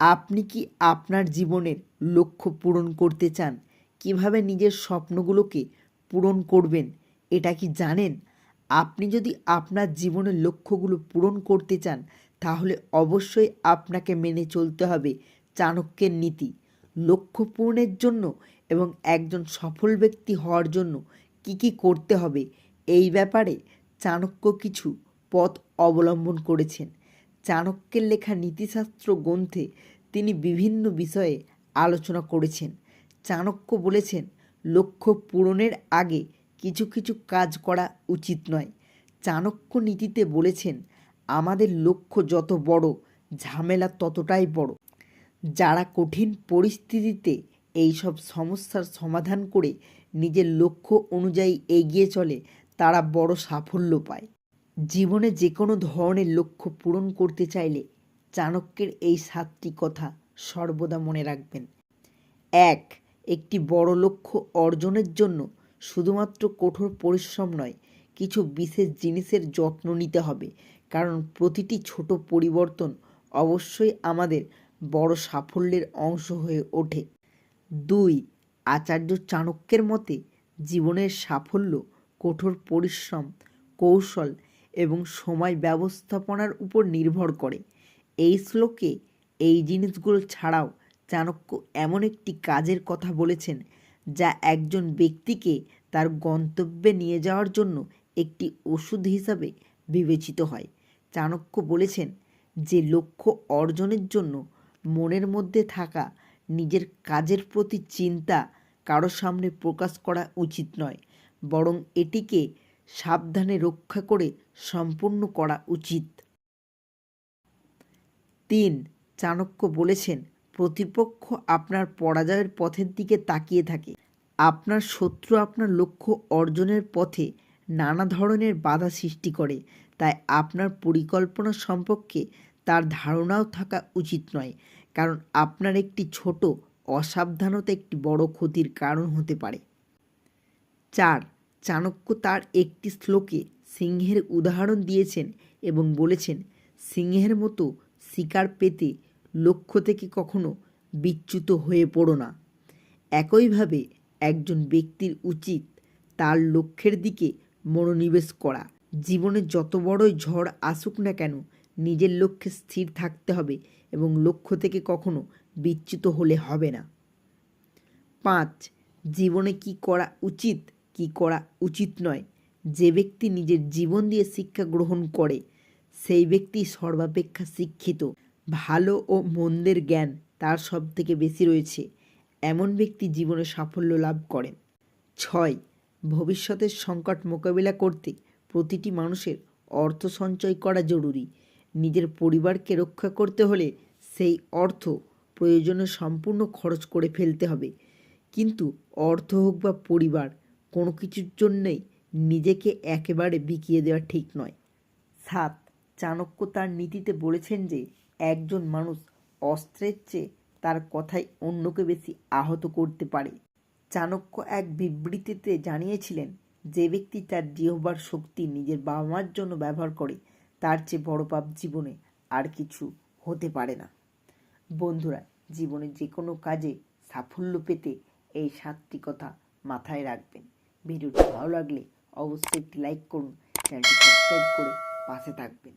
আপনি কি আপনার জীবনের লক্ষ্য পূরণ করতে চান? কীভাবে নিজের স্বপ্নগুলোকে পূরণ করবেন? এটা কি জানেন? আপনি যদি আপনার জীবনের লক্ষ্যগুলো পূরণ করতে চান, তাহলে অবশ্যই আপনাকে মেনে চলতে হবে চাণক্যের নীতি। লক্ষ্য পূরণের জন্য এবং একজন সফল ব্যক্তি হওয়ার জন্য কি কি করতে হবে? এই ব্যাপারে চাণক্য কিছু পথ অবলম্বন করেছেন। চাণক্যের লেখা নীতিশাস্ত্র গ্রন্থে তিনি বিভিন্ন বিষয়ে আলোচনা করেছেন। চাণক্য বলেছেন, লক্ষ্য পূরণের আগে কিছু কিছু কাজ করা উচিত নয়। চাণক্য নীতিতে বলেছেন, আমাদের লক্ষ্য যত বড়, ঝামেলা ততটাই বড়। যারা কঠিন পরিস্থিতিতে এই সব সমস্যার সমাধান করে নিজের লক্ষ্য অনুযায়ী এগিয়ে চলে, তারা বড় সাফল্য পায়। জীবনে যে কোনো ধরনের লক্ষ্য পূরণ করতে চাইলে চাণক্যের এই সাতটি কথা সর্বদা মনে রাখবেন। এক, একটি বড় লক্ষ্য অর্জনের জন্য শুধুমাত্র কঠোর পরিশ্রম নয়, কিছু বিশেষ জিনিসের যত্ন নিতে হবে। কারণ প্রতিটি ছোট পরিবর্তন অবশ্যই আমাদের বড় সাফল্যের অংশ হয়ে ওঠে। দুই, আচার্য চাণক্যের মতে জীবনের সাফল্য, কঠোর পরিশ্রম, কৌশল এবং সময় ব্যবস্থাপনার উপর নির্ভর করে। এই শ্লোকে এই জিনিসগুলো ছাড়াও চাণক্য এমন একটি কাজের কথা বলেছেন, যা একজন ব্যক্তিকে তার গন্তব্যে নিয়ে যাওয়ার জন্য একটি ওষুধ হিসাবে বিবেচিত হয়। চাণক্য বলেছেন যে, লক্ষ্য অর্জনের জন্য মনের মধ্যে থাকা নিজের কাজের প্রতি চিন্তা কারও সামনে প্রকাশ করা উচিত নয়, বরং এটিকে সাবধানে রক্ষা করে সম্পূর্ণ করা উচিত। তিন, চাণক্য বলেছেন, প্রতিপক্ষ আপনার পরাজয়ের পথের দিকে তাকিয়ে থাকে। আপনার শত্রু আপনার লক্ষ্য অর্জনের পথে নানা ধরনের বাধা সৃষ্টি করে। তাই আপনার পরিকল্পনা সম্পর্কে তার ধারণাও থাকা উচিত নয়। কারণ আপনার একটি ছোট, অসাবধানতা একটি বড় ক্ষতির কারণ হতে পারে। চার চাণক্য তার একটি শ্লোকে সিংহের উদাহরণ দিয়েছেন এবং বলেছেন, সিংহের মতো শিকার পেতে লক্ষ্য থেকে কখনো বিচ্যুত হয়ে পড়ো না। একইভাবে একজন ব্যক্তির উচিত তার লক্ষ্যের দিকে মনোনিবেশ করা। জীবনে যত বড়ই ঝড় আসুক না কেন, নিজের লক্ষ্যে স্থির থাকতে হবে এবং লক্ষ্য থেকে কখনো বিচ্যুত হলে হবে না। পাঁচ, জীবনে কি করা উচিত কি করা উচিত নয়। যে ব্যক্তি নিজের জীবন দিয়ে শিক্ষা গ্রহণ করে, সেই ব্যক্তি সর্বাপেক্ষা শিক্ষিত। ভালো ও মন্দের জ্ঞান তার সব থেকে বেশি রয়েছে। এমন ব্যক্তি জীবনে সাফল্য লাভ করেন। ছয়, ভবিষ্যতের সংকট মোকাবিলা করতে প্রতিটি মানুষের অর্থ সঞ্চয় করা জরুরি। নিজের পরিবারকে রক্ষা করতে হলে সেই অর্থ প্রয়োজনে সম্পূর্ণ খরচ করে ফেলতে হবে। কিন্তু অর্থ হোক বা পরিবার কোনো কিছুর জন্যেই নিজেকে একেবারে বিকিয়ে দেওয়া ঠিক নয়। সাত, চাণক্য তার নীতিতে বলেছেন যে, একজন মানুষ অস্ত্রের চেয়ে তার কথাই অন্যকে বেশি আহত করতে পারে। চাণক্য এক বিবৃতিতে জানিয়েছিলেন, যে ব্যক্তি তার জিহবার শক্তি নিজের বাবা মার জন্য ব্যবহার করে, তার চেয়ে বড় পাপ জীবনে আর কিছু হতে পারে না। বন্ধুরা, জীবনে যে কোনো কাজে সাফল্য পেতে এই সাতটি কথা মাথায় রাখবেন। ভিডিওটি ভালো লাগলে অবশ্যই একটি লাইক করুন চ্যানেলটি সাবস্ক্রাইব করে পাশে থাকবেন।